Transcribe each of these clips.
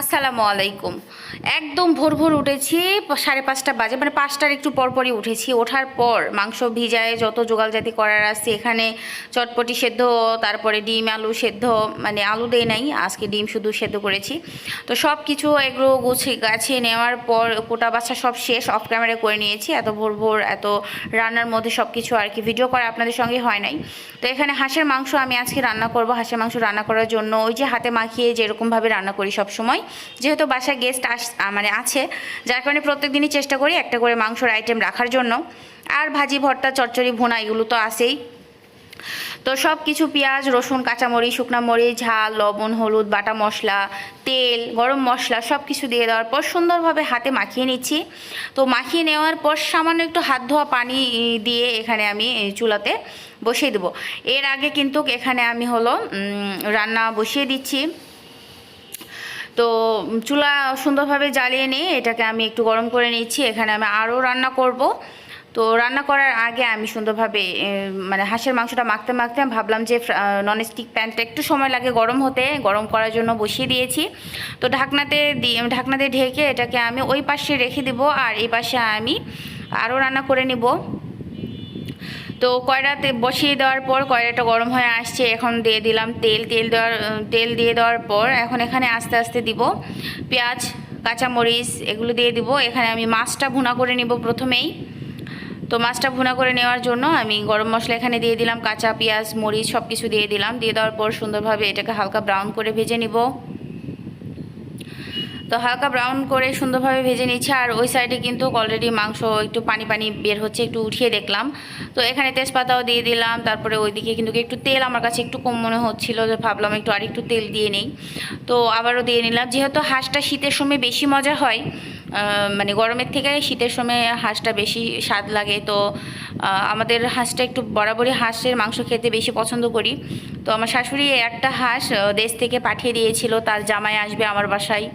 আসসালামু আলাইকুম। একদম ভোর ভোর উঠেছি, সাড়ে পাঁচটা বাজে মানে পাঁচটার একটু পরপরই উঠেছি। ওঠার পর মাংস ভিজায় যত জোগালজাতি করার আছে, এখানে চটপটি সেদ্ধ, তারপরে ডিম, আলু সেদ্ধ মানে আলু দেয় নাই, আজকে ডিম শুধু সেদ্ধ করেছি। তো সব কিছু এগুলো গুছিয়ে গাছিয়ে নেওয়ার পর কোটা বাচ্চা সব শেষ অফ ক্যামেরা করে নিয়েছি। এত ভোর ভোর, এত রান্নার মধ্যে সব কিছু আর কি ভিডিও করা আপনাদের সঙ্গে হয় নাই। তো এখানে হাঁসের মাংস আমি আজকে রান্না করব। হাঁসের মাংস রান্না করার জন্য ওই যে হাতে মাখিয়ে যেরকমভাবে রান্না করি সব সময় যেহেতু বাসায় গেস্ট আস মানে আছে, যার কারণে প্রত্যেক দিনই চেষ্টা করি একটা করে মাংসর আইটেম রাখার জন্য। আর ভাজি, ভর্তা, চচ্চড়ি, ভুনা, এগুলো তো আসেই তো সব কিছু পেঁয়াজ, রসুন, কাঁচামরিচ, শুকনা মরিচ, ঝাল, লবণ, হলুদ, বাটা মশলা, তেল, গরম মশলা সব কিছু দিয়ে দেওয়ার পর সুন্দরভাবে হাতে মাখিয়ে নিচ্ছি। তো মাখিয়ে নেওয়ার পর সামান্য একটু হাত ধোয়া পানি দিয়ে এখানে আমি চুলাতে বসিয়ে দেবো। এর আগে কিন্তু এখানে আমি হলো রান্না বসিয়ে দিচ্ছি। তো চুলা সুন্দরভাবে জ্বালিয়ে নিয়ে এটাকে আমি একটু গরম করে নিচ্ছি। এখানে আমি আরও রান্না করব। তো রান্না করার আগে আমি সুন্দরভাবে মানে হাঁসের মাংসটা মাখতে মাখতে আমি ভাবলাম যে ননস্টিক প্যানটা একটু সময় লাগে গরম হতে, গরম করার জন্য বসিয়ে দিয়েছি। তো ঢাকনাতে দিয়ে ঢাকনাতে ঢেকে এটাকে আমি ওই পাশে রেখে দেবো আর এই পাশে আমি আরও রান্না করে নিব। তো কয়রাতে বসিয়ে দেওয়ার পর কয়রাটা গরম হয়ে আসছে, এখন দিয়ে দিলাম তেল। তেল দেওয়ার তেল দিয়ে দেওয়ার পর এখন এখানে আস্তে আস্তে দিব পেঁয়াজ, কাঁচামরিচ, এগুলো দিয়ে দিব। এখানে আমি মাছটা ভুনা করে নিব প্রথমেই। তো মাছটা ভুনা করে নেওয়ার জন্য আমি গরম মশলা এখানে দিয়ে দিলাম, কাঁচা পেঁয়াজ, মরিচ সব কিছু দিয়ে দিলাম। দিয়ে দেওয়ার পর সুন্দরভাবে এটাকে হালকা ব্রাউন করে ভেজে নিব। তো হালকা ব্রাউন করে সুন্দরভাবে ভেজে নিচ্ছে। আর ওই সাইডে কিন্তু অলরেডি মাংস একটু পানি পানি বের হচ্ছে, একটু উঠিয়ে দেখলাম। তো এখানে তেজপাতাও দিয়ে দিলাম, তারপরে ওইদিকে কিন্তু একটু তেল আমার কাছে একটু কম মনে হচ্ছিল, যে ভাবলাম একটু আর একটু তেল দিয়ে নেই। তো আবারও দিয়ে নিলাম। যেহেতু হাঁসটা শীতের সময় বেশি মজা হয় মানে গরমের থেকে শীতের সময় হাঁসটা বেশি স্বাদ লাগে। তো আমাদের হাঁসটা একটু বরাবরই হাঁসের মাংস খেতে বেশি পছন্দ করি। তো আমার শাশুড়ি একটা হাঁস দেশ থেকে পাঠিয়ে দিয়েছিল। তার জামাই আসবে আমার বাসায়।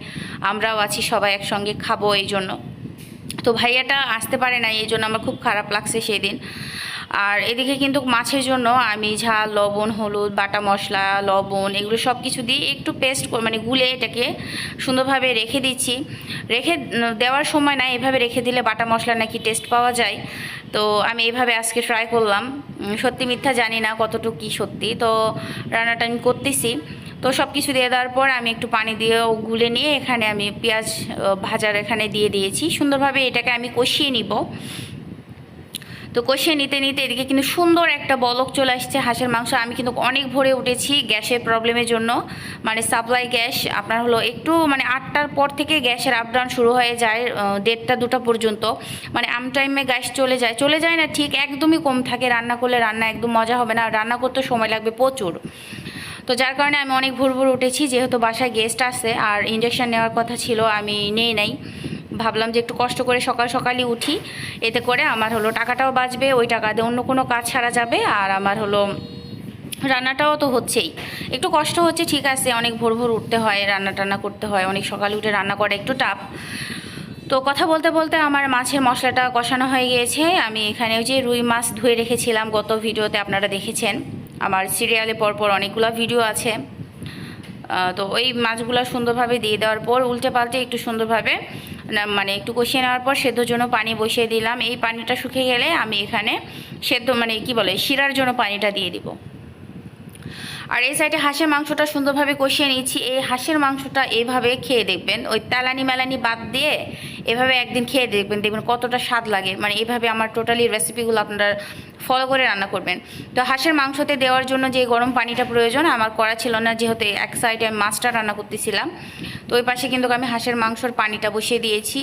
আমরাও আছি, সবাই একসঙ্গে খাব এই জন্য। তো ভাইয়াটা আসতে পারে না এই জন্য আমার খুব খারাপ লাগছে সেই দিন আর এদিকে কিন্তু মাছের জন্য আমি ঝাল, লবণ, হলুদ, বাটা মশলা, লবণ এগুলো সব কিছু দিয়ে একটু পেস্ট মানে গুলে এটাকে সুন্দরভাবে রেখে দিচ্ছি। রেখে দেওয়ার সময় না, এভাবে রেখে দিলে বাটা মশলা নাকি টেস্ট পাওয়া যায়। তো আমি এইভাবে আজকে ট্রাই করলাম। সত্যি মিথ্যা জানি না কতটুকু কী সত্যি। তো রান্নাটা আমি করতেছি। তো সব কিছু দিয়ে দেওয়ার পর আমি একটু পানি দিয়ে গুলে নিয়ে এখানে আমি পেঁয়াজ ভাজার এখানে দিয়ে দিয়েছি। সুন্দরভাবে এটাকে আমি কষিয়ে নিব। তো কষিয়ে নিতে নিতে এদিকে কিন্তু সুন্দর একটা বলক চলে আসছে হাঁসের মাংস। আমি কিন্তু অনেক ভোরে উঠেছি গ্যাসের প্রবলেমের জন্য। মানে সাপ্লাই গ্যাস, আপনার হলো একটু মানে আটটার পর থেকে গ্যাসের আপ ডাউন শুরু হয়ে যায় দেড়টা, দুটা পর্যন্ত। মানে আম টাইমে গ্যাস চলে যায়। চলে যায় না ঠিক একদমই কম থাকে। রান্না করলে রান্না একদম মজা হবে না। রান্না করতে সময় লাগবে প্রচুর। তো যার কারণে আমি অনেক ভোর ভোর উঠেছি, যেহেতু বাসায় গেস্ট আছে আর ইঞ্জেকশন নেওয়ার কথা ছিল, আমি নেই নাই। ভাবলাম যে একটু কষ্ট করে সকাল সকালই উঠি, এতে করে আমার হলো টাকাটাও বাঁচবে, ওই টাকা দিয়ে অন্য কোনো কাজ ছাড়া যাবে, আর আমার হলো রান্নাটাও তো হচ্ছেই। একটু কষ্ট হচ্ছে, ঠিক আছে, অনেক ভোর ভোর উঠতে হয়, রান্না টান্না করতে হয়, অনেক সকালে উঠে রান্না করা একটু টাফ তো কথা বলতে বলতে আমার মাছের মশলাটা কষানো হয়ে গিয়েছে, আমি এখানে ওই যে রুই মাছ ধুয়ে রেখেছিলাম, গত ভিডিওতে আপনারা দেখেছেন। আমার সিরিয়ালে পরপর অনেকগুলো ভিডিও আছে। তো ওই মাছগুলো সুন্দরভাবে দিয়ে দেওয়ার পর উল্টে পাল্টে একটু সুন্দরভাবে মানে একটু কষিয়ে নেওয়ার পর সেদ্ধর জন্য পানি বসিয়ে দিলাম। এই পানিটা শুকিয়ে গেলে আমি এখানে সেদ্ধ মানে কি বলে, শিরার জন্য পানিটা দিয়ে দিব। আর এই সাইডে হাঁসের মাংসটা সুন্দরভাবে কষিয়ে নিয়েছি। এই হাঁসের মাংসটা এইভাবে খেয়ে দেখবেন, ওই তেলানি মেলানি বাদ দিয়ে এভাবে একদিন খেয়ে দেখবেন দেখবেন কতটা স্বাদ লাগে। মানে এইভাবে আমার টোটালি রেসিপিগুলো আপনারা ফলো করে রান্না করবেন। তো হাঁসের মাংসতে দেওয়ার জন্য যে গরম পানিটা প্রয়োজন, আমার করা ছিল না, যেহেতু এক সাইডে আমি মাছটা রান্না করতেছিলাম। তো ওই পাশে কিন্তু আমি হাঁসের মাংসর পানিটা বসিয়ে দিয়েছি।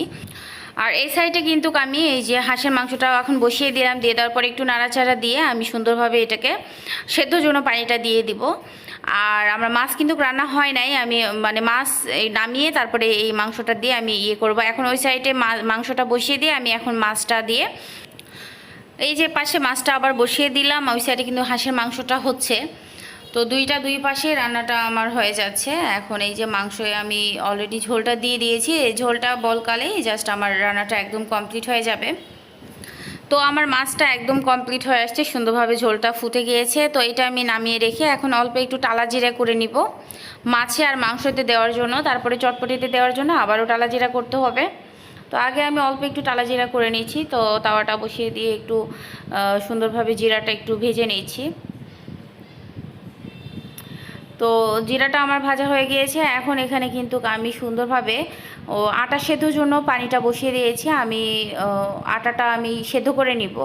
আর এই সাইডে কিন্তু আমি এই যে হাঁসের মাংসটা এখন বসিয়ে দিলাম, দিয়ে দেওয়ার পরে একটু নাড়াচাড়া দিয়ে আমি সুন্দরভাবে এটাকে সেদ্ধ জন্য পানিটা দিয়ে দিব। আর আমার মাছ কিন্তু রান্না হয় নাই, আমি মানে মাছ এই নামিয়ে তারপরে এই মাংসটা দিয়ে আমি ইয়ে করব। এখন ওই সাইডে মাংসটা বসিয়ে দিয়ে আমি এখন মাছটা দিয়ে এই যে পাশে মাছটা আবার বসিয়ে দিলাম, ওই সাইডে কিন্তু হাঁসের মাংসটা হচ্ছে। তো দুইটা দুই পাশে রান্নাটা আমার হয়ে যাচ্ছে। এখন এই যে মাংস আমি অলরেডি ঝোলটা দিয়ে দিয়েছি। এই ঝোলটা বলকালেই জাস্ট আমার রান্নাটা একদম কমপ্লিট হয়ে যাবে। তো আমার মাছটা একদম কমপ্লিট হয়ে আসছে, সুন্দরভাবে ঝোলটা ফুটে গিয়েছে। তো এটা আমি নামিয়ে রেখে এখন অল্প একটু টালা জিরা করে নিব। মাছে আর মাংসতে দেওয়ার জন্য, তারপরে চটপটিতে দেওয়ার জন্য আবারও টালা জিরা করতে হবে। তো আগে আমি অল্প একটু টালা জিরা করে নিয়েছি। তো তাওয়াটা বসিয়ে দিয়ে একটু সুন্দরভাবে জিরাটা একটু ভেজে নিয়েছি। তো জিরাটা আমার ভাজা হয়ে গিয়েছে। এখন এখানে কিন্তু আমি সুন্দরভাবে, ও, আটা সেদ্ধর জন্য পানিটা বসিয়ে দিয়েছি। আমি আটাটা আমি সেদ্ধ করে নিব।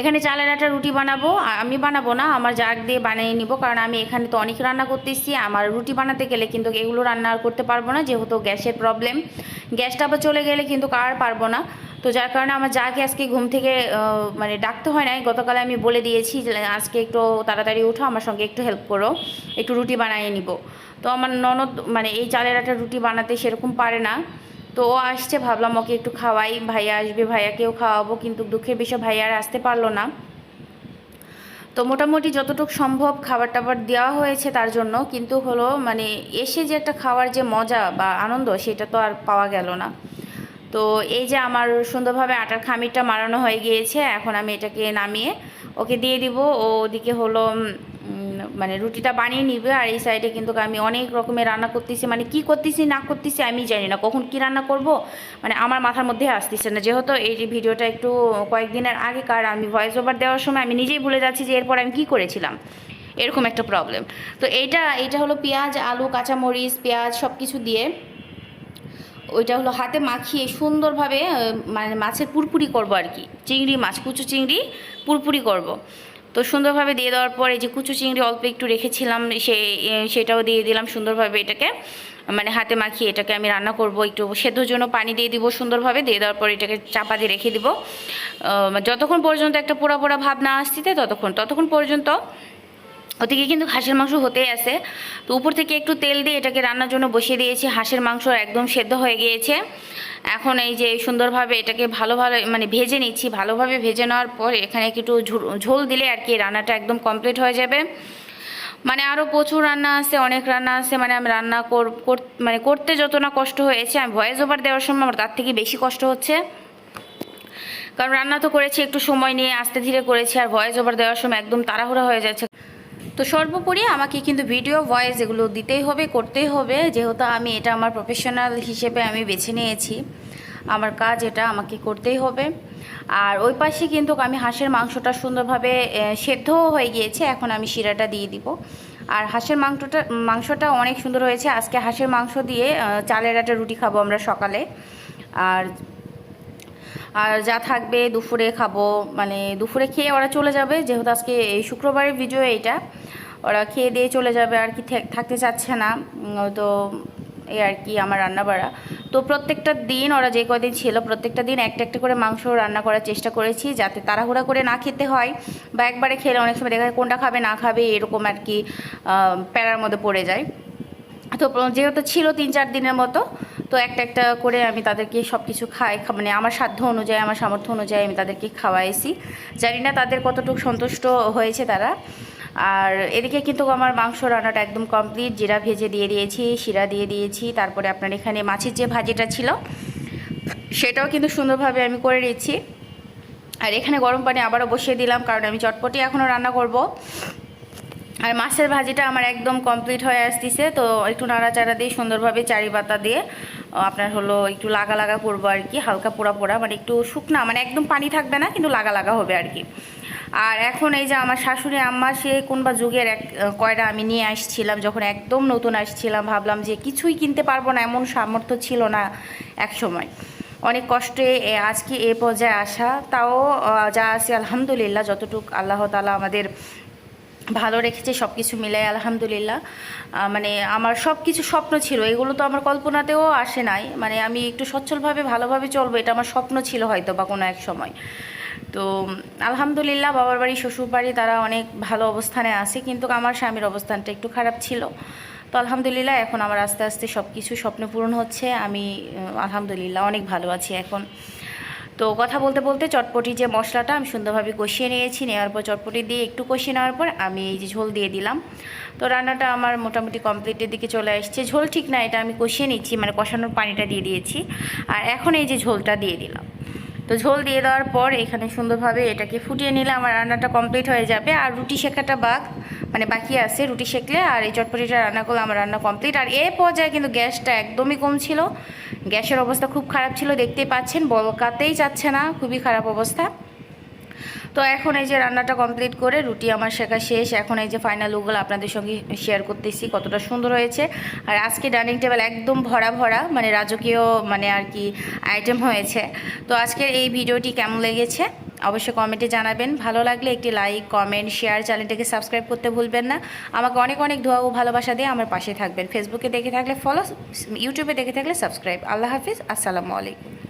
এখানে চালের আটা রুটি বানাবো। আমি বানাবো না, আমার জাগ দিয়ে বানিয়ে নিব। কারণ আমি এখানে তো অনেক রান্না করতেছি। আমার রুটি বানাতে গেলে কিন্তু এগুলো রান্না করতে পারব না, যেহেতু গ্যাসের প্রবলেম। গ্যাসটা আবার চলে গেলে কিন্তু আর পারব না। তো যার কারণে আমার যাকে আজকে ঘুম থেকে মানে ডাকতে হয় নাই, গতকালে আমি বলে দিয়েছি আজকে একটু তাড়াতাড়ি উঠো, আমার সঙ্গে একটু হেল্প করো, একটু রুটি বানিয়ে নিব। তো আমার ননদ মানে এই চালের আটা রুটি বানাতে সেরকম পারে না। তো ও আসছে, ভাবলাম ওকে একটু খাওয়াই, ভাইয়া আসবে, ভাইয়াকেও খাওয়াবো, কিন্তু দুঃখের বিষয় ভাইয়া আর আসতে পারল না। তো মোটামুটি যতটুকু সম্ভব খাবার টাবার দেওয়া হয়েছে তার জন্য, কিন্তু হলো মানে এসে যে একটা খাওয়ার যে মজা বা আনন্দ সেটা তো আর পাওয়া গেল না। তো এই যে আমার সুন্দরভাবে আটার খামিরটা মারানো হয়ে গিয়েছে, এখন আমি এটাকে নামিয়ে ওকে দিয়ে দিব। ও ওদিকে হলো মানে রুটিটা বানিয়ে নিবে আর এই সাইডে কিন্তু আমি অনেক রকমের রান্না করতেছি। মানে কি করতেছি, না করতেছি আমি জানি না। কখন কি রান্না করব মানে আমার মাথার মধ্যে আসতেছে না। যেহেতু এই ভিডিওটা একটু কয়েকদিনের আগে কার আমি ভয়েস ওভার দেওয়ার সময় আমি নিজেই ভুলে যাচ্ছি যে এরপর আমি কি করেছিলাম। এরকম একটা প্রবলেম তো এইটা এইটা হলো পেঁয়াজ, আলু, কাঁচামরিচ, পেঁয়াজ সব কিছু দিয়ে ওইটা হলো হাতে মাখিয়ে সুন্দরভাবে মানে মাছের পুরপুরি করব আর কি। চিংড়ি মাছ, কুচু চিংড়ি পুরপুরি করব। তো সুন্দরভাবে দিয়ে দেওয়ার পরে যে কুচু চিংড়ি অল্প একটু রেখেছিলাম, সে সেটাও দিয়ে দিলাম সুন্দরভাবে এটাকে। মানে হাতে মাখিয়ে এটাকে আমি রান্না করব, একটু সেদ্ধর জন্য পানি দিয়ে দিব সুন্দরভাবে, দিয়ে দেওয়ার পর এটাকে চাপা দিয়ে রেখে দিব। যতক্ষণ পর্যন্ত একটা পোড়া পোড়া ভাব না আসতে ততক্ষণ ততক্ষণ পর্যন্ত ওদিকে কিন্তু হাঁসের মাংস হতেই আছে। তো উপর থেকে একটু তেল দিয়ে এটাকে রান্নার জন্য বসিয়ে দিয়েছি। হাঁসের মাংস একদম সেদ্ধ হয়ে গিয়েছে। এখন এই যে সুন্দরভাবে এটাকে ভালোভাবে মানে ভেজে নিচ্ছি। ভালোভাবে ভেজে নেওয়ার পর এখানে একটু ঝোল দিলে আর কি রান্নাটা একদম কমপ্লিট হয়ে যাবে। মানে আরও প্রচুর রান্না আছে, অনেক রান্না আছে। মানে আমি রান্না মানে করতে যত না কষ্ট হয়েছে, আমি ভয়েস ওভার দেওয়ার সময় আমার তার থেকে বেশি কষ্ট হচ্ছে। কারণ রান্না তো করেছি, একটু সময় নিয়ে আস্তে ধীরে করেছি, আর ভয়েস ওভার দেওয়ার সময় একদম তাড়াহুড়া হয়ে যাচ্ছে। তো সর্বোপরি আমাকে কিন্তু ভিডিও ভয়েস এগুলো দিতেই হবে, করতেই হবে। যেহেতু আমি এটা আমার প্রফেশনাল হিসেবে আমি বেছে নিয়েছি। আমার কাজ এটা আমাকে করতেই হবে। আর ওই পাশে কিন্তু আমি হাঁসের মাংসটা সুন্দরভাবে সেদ্ধও হয়ে গিয়েছে। এখন আমি শিরাটা দিয়ে দিব। আর হাঁসের মাংসটা মাংসটা অনেক সুন্দর হয়েছে। আজকে হাঁসের মাংস দিয়ে চালের একটা রুটি খাব আমরা সকালে। আর আর যা থাকবে দুপুরে খাব মানে দুপুরে খেয়ে ওরা চলে যাবে, যেহেতু আজকে এই শুক্রবারের ভিডিও এইটা। ওরা খেয়ে দিয়ে চলে যাবে, আর কি থাক- থাকতে চাচ্ছে না। তো এই আর কি আমার রান্না বাড়া তো প্রত্যেকটা দিন ওরা যে কদিন ছিল, প্রত্যেকটা দিন একটা একটা করে মাংস রান্না করার চেষ্টা করেছি, যাতে তাড়াহুড়া করে না খেতে হয় বা একবারে খেলে অনেক সময় দেখা যায় কোনটা খাবে, না খাবে, এরকম আর কি প্যারার মধ্যে পড়ে যায়। তো যেহেতু ছিল তিন চার দিনের মতো তো একটা একটা করে আমি তাদেরকে সব কিছু খাই মানে আমার সাধ্য অনুযায়ী, আমার সামর্থ্য অনুযায়ী আমি তাদেরকে খাওয়াইছি। জানি না তাদের কতটুকু সন্তুষ্ট হয়েছে তারা। আর এদিকে কিন্তু আমার মাংস রান্নাটা একদম কমপ্লিট। জিরা ভেজে দিয়ে দিয়েছি, শিরা দিয়ে দিয়েছি, তারপরে আপনার এখানে মাছের যে ভাজিটা ছিল, সেটাও কিন্তু সুন্দরভাবে আমি করে নিচ্ছি। আর এখানে গরম পানি আবারও বসিয়ে দিলাম, কারণ আমি চটপটি এখনও রান্না করব। আর মাছের ভাজিটা আমার একদম কমপ্লিট হয়ে আসতেছে, তো একটু নাড়াচাড়া দিয়ে সুন্দরভাবে চারি পাতা দিয়ে আপনার হলো একটু লাগা লাগা করব আর কি, হালকা পোড়া পোড়া মানে একটু শুকনা মানে একদম পানি থাকবে না, কিন্তু লাগা লাগা হবে আর কি। আর এখন এই যে আমার শাশুড়ি, আম্মা, সে কোন বা যুগের এক কয়টা আমি নিয়ে আসছিলাম, যখন একদম নতুন আসছিলাম, ভাবলাম যে কিছুই কিনতে পারব না, এমন সামর্থ্য ছিল না এক সময় অনেক কষ্টে আজকে এ পর্যায়ে আসা, তাও যা আছে আলহামদুলিল্লাহ, যতটুক আল্লাহ তালা আমাদের ভালো রেখেছে সব কিছু মিলাই আলহামদুলিল্লাহ। মানে আমার সব কিছু স্বপ্ন ছিল, এগুলো তো আমার কল্পনাতেও আসে নাই। মানে আমি একটু সচ্ছলভাবে, ভালোভাবে চলবো, এটা আমার স্বপ্ন ছিল হয়তো বা কোনো এক সময়। তো আলহামদুলিল্লাহ, বাবার বাড়ি, শ্বশুর বাড়ি, তারা অনেক ভালো অবস্থানে আছে, কিন্তু আমার স্বামীর অবস্থানটা একটু খারাপ ছিল। তো আলহামদুলিল্লাহ, এখন আমার আস্তে আস্তে সব কিছু স্বপ্ন পূরণ হচ্ছে। আমি আলহামদুলিল্লাহ অনেক ভালো আছি এখন। তো কথা বলতে বলতে চটপটি যে মশলাটা আমি সুন্দরভাবে কষিয়ে নিয়েছি, নেওয়ার পর চটপটি দিয়ে একটু কষিয়ে নেওয়ার পর আমি এই যে ঝোল দিয়ে দিলাম। তো রান্নাটা আমার মোটামুটি কমপ্লিটের দিকে চলে আসছে। ঝোল ঠিক না, এটা আমি কষিয়ে নিচ্ছি মানে কষানোর পানিটা দিয়ে দিয়েছি। আর এখন এই যে ঝোলটা দিয়ে দিলাম। তো ঝোল দিয়ে দেওয়ার পর এখানে সুন্দরভাবে এটাকে ফুটিয়ে নিলে আমার রান্নাটা কমপ্লিট হয়ে যাবে। আর রুটি শেখাটা বাক মানে বাকি আছে রুটি শেখলে আর এই চটপটিটা রান্না করলে আমার রান্না কমপ্লিট আর এ পর্যায়ে কিন্তু গ্যাসটা একদমই কম ছিল। গ্যাসের অবস্থা খুব খারাপ ছিল, দেখতেই পাচ্ছেন, বলকাতেই যাচ্ছে না, খুবই খারাপ অবস্থা। তো এখন এই যে রান্নাটা কমপ্লিট করে রুটি আমার শেখা শেষ। এখন এই যে ফাইনাল লুকগুলো আপনাদের সঙ্গে শেয়ার করতেছি, কতটা সুন্দর হয়েছে। আর আজকে ডাইনিং টেবিল একদম ভরা ভরা মানে রাজকীয় মানে আর কি আইটেম হয়েছে। তো আজকের এই ভিডিওটি কেমন লেগেছে? অবশ্যই কমেন্টে জানাবেন। ভালো লাগলে একটি লাইক কমেন্ট শেয়ার চ্যানেলটাকে সাবস্ক্রাইব করতে ভুলবেন না। আমাকে অনেক অনেক দোয়া ও ভালোবাসা দিয়ে আমার পাশে থাকবেন। ফেসবুকে দেখে থাকলে ফলো ইউটিউবে দেখে থাকলে সাবস্ক্রাইব আল্লাহ হাফিজ, আসসালামু আলাইকুম।